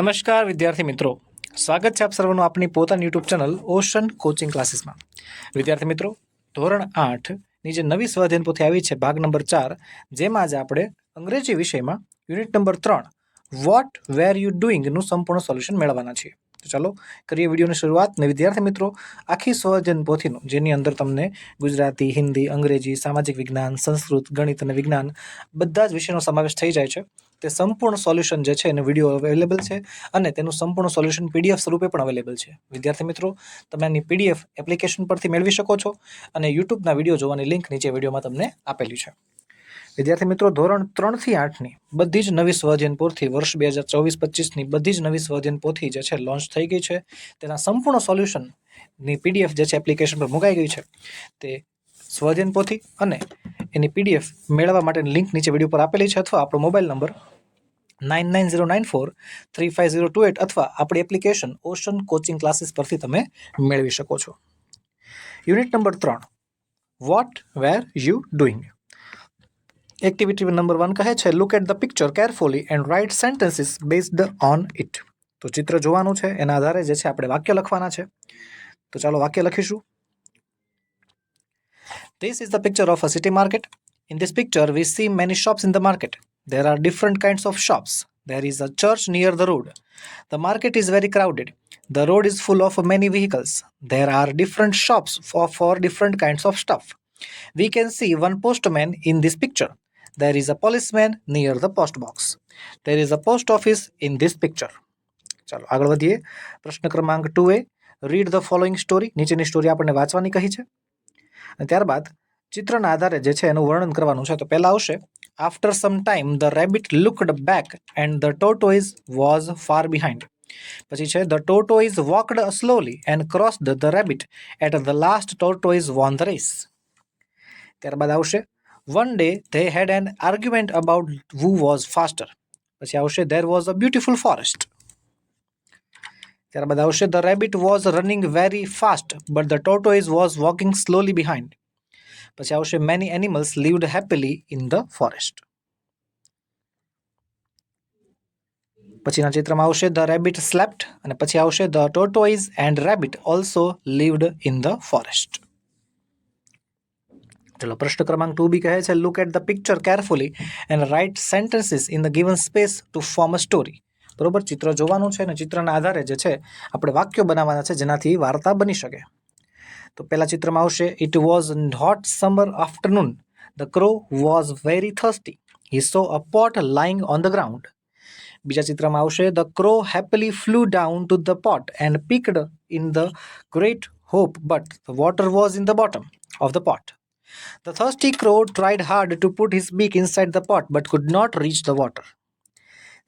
નમસ્કાર વિદ્યાર્થી મિત્રો સ્વાગત છે આપ સર્વનું આપની પોતાની યુટ્યુબ ચેનલ ઓશન કોચિંગ ક્લાસીસમાં વિદ્યાર્થી મિત્રો ધોરણ આઠની જે નવી સ્વાધ્યન પોથી આવી છે ભાગ નંબર ચાર જેમાં આજે આપણે અંગ્રેજી વિષયમાં યુનિટ નંબર ત્રણ વોટ વેર યુ ડુઈંગનું સંપૂર્ણ સોલ્યુશન મેળવવાના છીએ તો ચાલો કરીએ વિડીયોની શરૂઆત ને વિદ્યાર્થી મિત્રો આખી સ્વજન પોથીનું જેની અંદર તમને ગુજરાતી હિન્દી અંગ્રેજી સામાજિક વિજ્ઞાન સંસ્કૃત ગણિત અને વિજ્ઞાન બધા જ વિષયનો સમાવેશ થઈ જાય છે તે સંપૂર્ણ સોલ્યુશન જે છે એનો વિડીયો અવેલેબલ છે અને તેનું સંપૂર્ણ સોલ્યુશન પીડીએફ સ્વરૂપે પણ અવેલેબલ છે વિદ્યાર્થી મિત્રો તમે આની પીડીએફ એપ્લિકેશન પરથી મેળવી શકો છો અને યુટ્યુબના વિડીયો જોવાની લિંક નીચે વિડીયોમાં તમને આપેલી છે વિદ્યાર્થી મિત્રો ધોરણ ત્રણથી આઠની બધી જ નવી સ્વઅધ્યયન વર્ષ બે હજાર ચોવીસ પચીસની બધી જ નવી સ્વઅધ્યયન જે છે લોન્ચ થઈ ગઈ છે તેના સંપૂર્ણ સોલ્યુશનની પીડીએફ જે છે એપ્લિકેશન પર મુકાઈ ગઈ છે તે સ્વઅધ્યયન અને એની પીડીએફ મેળવવા માટેની લિંક નીચે વિડીયો પર આપેલી છે અથવા આપણો mobile number nine nine zero nine four three five zero two eight અથવા આપણી એપ્લિકેશન ઓશન કોચિંગ ક્લાસીસ પરથી તમે મેળવી શકો છો યુનિટ નંબર ત્રણ what were you doing activity number one કહે છે look at the picture carefully and write sentences based on it તો ચિત્ર જોવાનું છે એના આધારે જે છે આપણે વાક્ય લખવાના છે તો ચાલો વાક્ય લખીશું this is the picture of a city market in this picture we see many shops in the market There are different kinds of shops. There is a church near the road. The market is very crowded. The road is full of many vehicles. There are different shops for, for different kinds of stuff. We can see one postman in this picture. There is a policeman near the post box. There is a post office in this picture. ચાલો આગળ વધીએ પ્રશ્ન ક્રમાંક two A read the following story નીચેની story આપણને વાંચવાની કહી છે અને ત્યારબાદ ચિત્રના આધારે જે છે એનું વર્ણન કરવાનું છે તો પહેલાં આવશે after some time the rabbit looked back and the tortoise was far behind પછી છે the tortoise walked slowly and cross the the rabbit at the last tortoise won the race ત્યારબાદ આવશે one day they had an argument about who was faster પછી આવશે there was a beautiful forest ત્યારબાદ આવશે the rabbit was running very fast but the tortoise was walking slowly behind પછી આવશે many animals lived happily in the forest પછીના ચિત્રમાં આવશે the rabbit slept અને પછી આવશે the tortoise and rabbit also lived in the forest ચલો પ્રશ્ન ક્રમાંક ટુ બી કહે છે look at the picture carefully and write sentences in the given space to form a story બરોબર ચિત્ર જોવાનું છે અને ચિત્રના આધારે જે છે આપણે વાક્યો બનાવવાના છે જેનાથી વાર્તા બની શકે તો પહેલા ચિત્રમાં આવશે it was hot summer afternoon the crow was very thirsty he saw a pot lying on the ground બીજા ચિત્રમાં આવશે the crow happily flew down to the pot and picked in the great hope, but the water was in the bottom of the pot. The thirsty crow tried hard to put his beak inside the pot, but could not reach the water.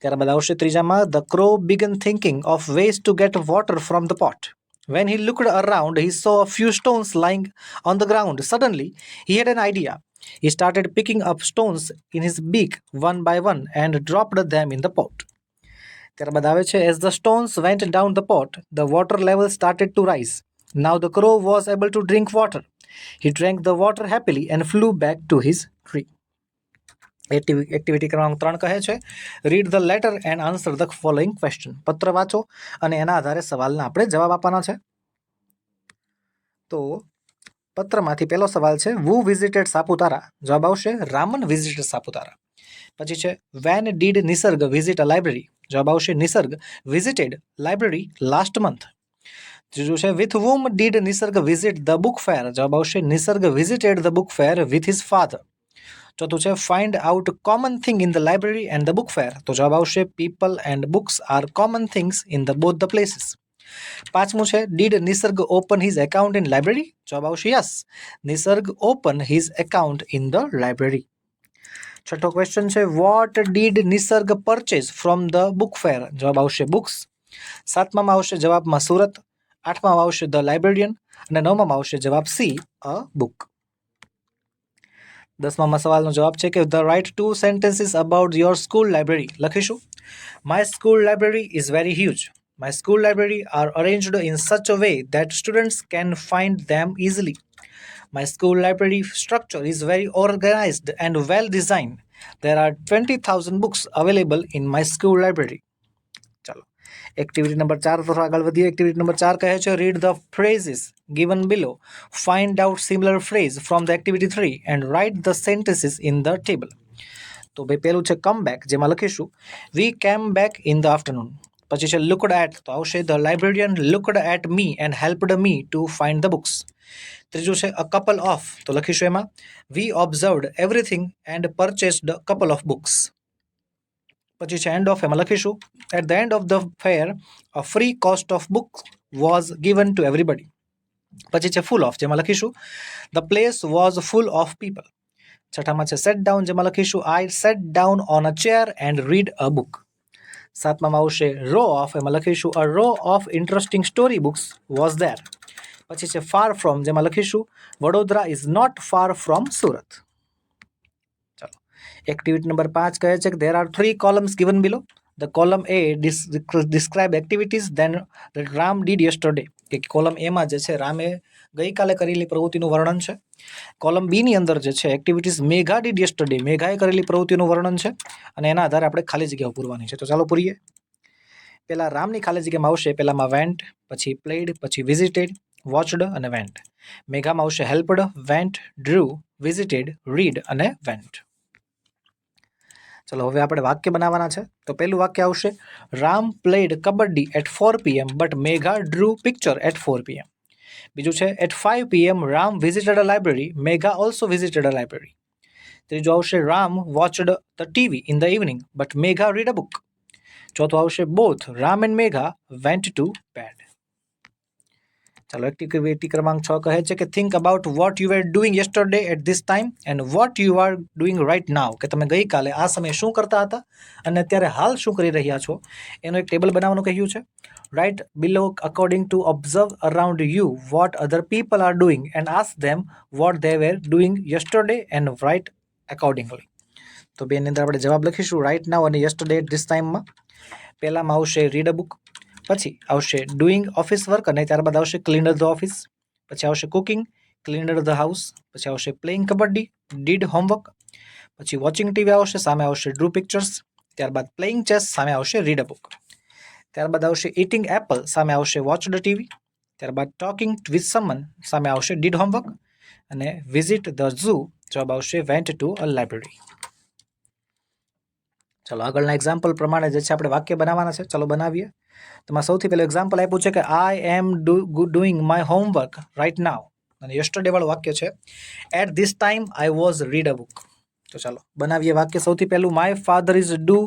ત્યારબાદ આવશે ત્રીજામાં the crow began thinking of ways to get water from the pot when he looked around, he saw a few stones lying on the ground. Suddenly, he had an idea. He started picking up stones in his beak one by one and dropped them in the pot. As the stones went down the pot, the water level started to rise. Now the crow was able to drink water. He drank the water happily and flew back to his tree. Activity activity કરવાનું ત્રણ કહે છે read the letter and answer the following question પત્ર વાંચો અને એના આધારે સવાલના આપણે જવાબ આપવાના છે તો પત્રમાંથી પહેલો સવાલ છે વુ વિઝિટેડ સાપુતારા જવાબ આવશે રામન વિઝિટેડ સાપુતારા પછી છે when did Nisarg visit a library જવાબ આવશે Nisarg visited library last month ત્રીજું છે with whom did Nisarg visit the book fair જવાબ આવશે Nisarg visited the book fair with his father ચોથું છે find out common thing in the library and the book fair તો જવાબ આવશે people and books are common things in the both the places પાંચમું છે did Nisarg open his account in library જવાબ આવશે yes Nisarg open his account in the library છઠ્ઠો question છે what did Nisarg purchase from the book fair જવાબ આવશે books સાતમામાં આવશે જવાબમાં સુરત આઠમામાં આવશે ધ લાઇબ્રેરિયન અને નવમાં આવશે જવાબ સી અ બુક દસમામાં સવાલનો જવાબ છે કે the write two sentences about your school library લખીશું my school library is very huge my school library are arranged in such a way that students can find them easily my school library structure structure very very and well design there are are thousand books available in my school library activity number ચાર તરફ આગળ વધીએ activity number ચાર કહે છે read the phrases given below find out similar phrase from the activity three and write the sentences in the table તો ભાઈ પહેલું છે કમ બેક જેમાં લખીશું વી કેમ બેક ઇન ધ આફ્ટરનૂન પછી છે લુકડ એટ તો આવશે the librarian looked at me and helped me to find the books ત્રીજું છે અ કપલ ઓફ તો લખીશું એમાં we observed everything and purchased couple of books પછી છે એન્ડ ઓફ એમાં લખીશું at the end of the fair a free cost of book was given to everybody પછી છે ફૂલ ઓફ જેમાં લખીશું the place was full of people છઠ્ઠામાં છે સેટ ડાઉન જેમાં લખીશું I set down on a chair and read a book સાતમામાં આવશે રો ઓફ એમાં લખીશું a row of interesting story books was there પછી છે ફાર ફ્રોમ જેમાં લખીશું Vadodara is not far from Surat activity number પાંચ કહે છે કે there are three columns given below the column A describe activities then Ram did yesterday કે કોલમ એમાં જે છે રામે ગઈકાલે કરેલી પ્રવૃત્તિનું વર્ણન છે કોલમ બીની અંદર જે છે એક્ટિવિટીઝ મેઘા ડીડ યસ્ટરડે મેઘાએ કરેલી પ્રવૃત્તિનું વર્ણન છે અને એના આધારે આપણે ખાલી જગ્યાઓ પૂરવાની છે તો ચાલો પૂરીએ પહેલાં રામની ખાલી જગ્યામાં આવશે પહેલાંમાં વેન્ટ પછી પ્લેડ પછી વિઝિટેડ વોચડ અને વેન્ટ મેઘામાં આવશે helped went drew visited read અને વેન્ટ ચલો હવે આપણે વાક્ય બનાવવાના છે તો પહેલું વાક્ય આવશે Ram played kabaddi at four PM but Megha drew picture at four PM બીજું છે at five PM Ram visited a library Megha also visited a library ત્રીજું આવશે Ram watched the TV in the evening but Megha read a book ચોથું આવશે both Ram and Megha went to bed ચાલો activity ક્રમાંક છ કહે છે કે think about what you are doing yesterday at this time and what you are doing right now કે તમે ગઈકાલે આ સમયે શું કરતા હતા અને અત્યારે હાલ શું કરી રહ્યા છો એનું એક ટેબલ બનાવવાનું કહ્યું છે write below according to observe around you what other people are doing and ask them what they were doing yesterday and write accordingly તો બેની અંદર આપણે જવાબ લખીશું રાઇટ નાવ અને યસ્ટરડે એટ ધીસ ટાઈમમાં પહેલામાં આવશે રીડ અ બુક પછી આવશે ડુઈંગ ઓફિસ વર્ક અને ત્યારબાદ આવશે ક્લીનર ધ ઓફિસ પછી આવશે કુકિંગ ક્લીનર ધ હાઉસ પછી આવશે પ્લેઇંગ કબડ્ડી ડીડ હોમવર્ક પછી વોચિંગ ટીવી આવશે સામે આવશે ડ્રુ પિક્ચર્સ ત્યારબાદ પ્લેઇંગ ચેસ સામે આવશે રીડ અ બુક ત્યારબાદ આવશે ઇટિંગ એપલ સામે આવશે વોચ ધ ટીવી ત્યારબાદ ટોકિંગ વિથ સમન સામે આવશે ડીડ હોમવર્ક અને વિઝિટ ધ ઝૂ જવાબ આવશે વેન્ટ ટુ અ લાઇબ્રેરી ચાલો આગળના એક્ઝામ્પલ પ્રમાણે જે છે આપણે વાક્ય બનાવવાના છે ચાલો બનાવીએ તો મારે સૌથી પહેલું એક્ઝામ્પલ આપ્યું છે કે I am do doing my homework right now અને યસ્ટરડેવાળું વાક્ય છે at this time I was read a book તો ચાલો બનાવીએ વાક્ય સૌથી પહેલું my father is do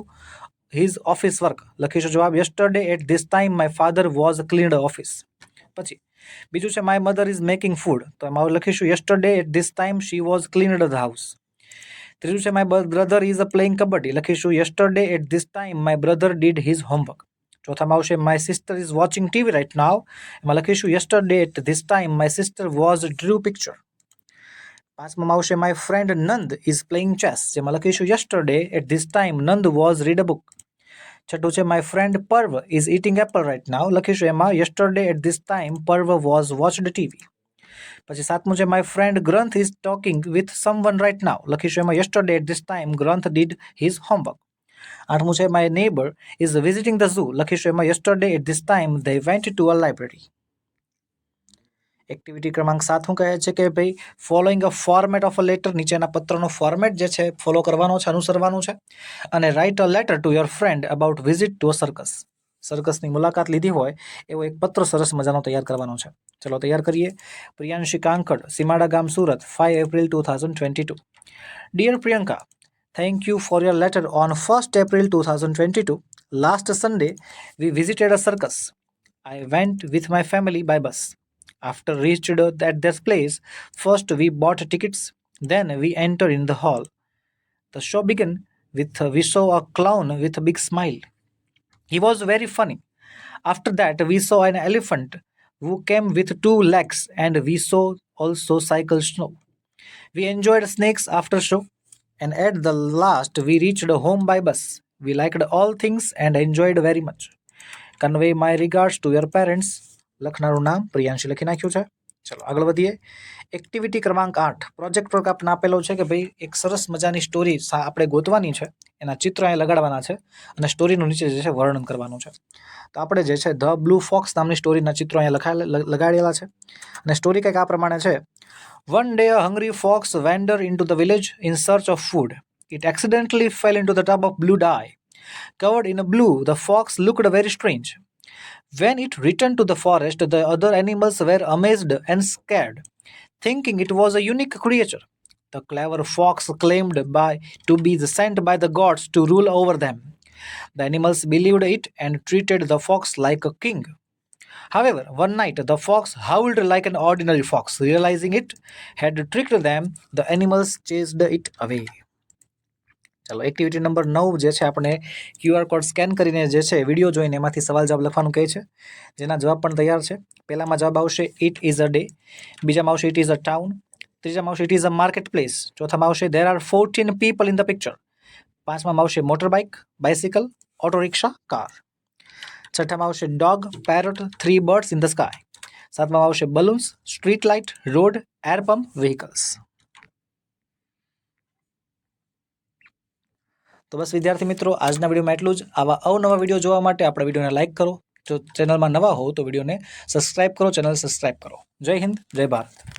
his office work લખીશું જવાબ yesterday at this time my father was cleaned office પછી બીજું છે my mother is making food તો એમાં લખીશું yesterday at this time she was cleaned the house ત્રીજું છે my brother is a playing kabaddi લખીશું yesterday at this time my brother did his homework ચોથામાં આવશે my sister is watching TV right now એમાં લખીશું yesterday at this time my sister was drew picture પાંચમાં આવશે my friend Nand is playing chess જેમાં લખીશું yesterday at this time Nand was read a book છઠ્ઠું છે my friend Parv is eating apple right now લખીશું એમાં yesterday at this time Parv was watched TV પછી સાતમું છે my friend Granth is talking with someone right now લખીશું એમાં yesterday at this time Granth did his homework આઠમું છે my neighbour is visiting the zoo લખીશું એમાં yesterday at this time they went to a library activity ક્રમાંક સાત હું કહે છે કે ભાઈ following a format of a letter નીચેના પત્રનો ફોર્મેટ જે છે ફોલો કરવાનો છે અનુસરવાનું છે અને write a letter to your friend about visit to a circus સર્કસની મુલાકાત લીધી હોય એવો એક પત્ર સરસ મજાનો તૈયાર કરવાનો છે ચલો તૈયાર કરીએ પ્રિયાંશી કાંકડ સીમાડા ગામ Surat five April two thousand twenty two dear Priyanka thank you for your letter on first April two thousand twenty two last Sunday we visited a circus I went with my family by bus after reached at these place first we bought tickets then we enter in the hall the show began with we show a clown with with a big He was very funny. After that, we saw an elephant who came with two legs, and we saw also cycle snow. We enjoyed snakes after show, and at the last, we reached home by bus. We liked all things and enjoyed very much. Convey my regards to your parents. લખનારું નામ પ્રિયાંશી લખી નાખ્યું છે ચલો આગળ વધીએ activity ક્રમાંક આઠ પ્રોજેક્ટ વર્ક આપણને આપેલો છે કે ભાઈ એક સરસ મજાની સ્ટોરી આપણે ગોતવાની છે એના ચિત્ર અહીંયા લગાડવાના છે અને સ્ટોરીનું નીચે જે છે વર્ણન કરવાનું છે તો આપણે જે છે ધ બ્લુ ફોક્સ નામની સ્ટોરીના ચિત્રો અહીંયા લખા લગાડેલા છે અને સ્ટોરી કંઈક આ પ્રમાણે છે one day a hungry fox wander into the village in search of food it accidentally fell into the tub of blue dye covered in a blue the fox looked very strange When it returned to the forest, the other animals were amazed and scared, thinking it was a unique creature. The clever fox claimed by, to be sent by the gods to rule over them. The animals believed it and treated the fox like a king. However, one night the fox howled like an ordinary fox. Realizing it had tricked them, the animals chased it away. ચાલો activity number નવ જે છે આપણે QR code scan કરીને જે છે video જોઈને એમાંથી સવાલ જવાબ લખવાનું કહે છે જેના જવાબ પણ તૈયાર છે પહેલામાં જવાબ આવશે ઇટ ઇઝ અ ડે બીજામાં આવશે ઇટ ઇઝ અ ટાઉન ત્રીજામાં આવશે it is a market place ચોથામાં આવશે there are fourteen people in the picture પાંચમાં આવશે motor bike bicycle auto rickshaw car છઠ્ઠામાં આવશે dog parrot three birds in the sky સાતમાં આવશે balloons street light road air pump vehicles તો બસ વિદ્યાર્થી મિત્રો આજના વિડીયોમાં એટલું જ આવા અવનવા વિડીયો જોવા માટે આપણે વિડીયોને લાઇક કરો જો ચેનલમાં નવા હોવ તો વિડીયોને સબસ્ક્રાઇબ કરો ચેનલ સબસ્ક્રાઇબ કરો જય હિન્દ જય ભારત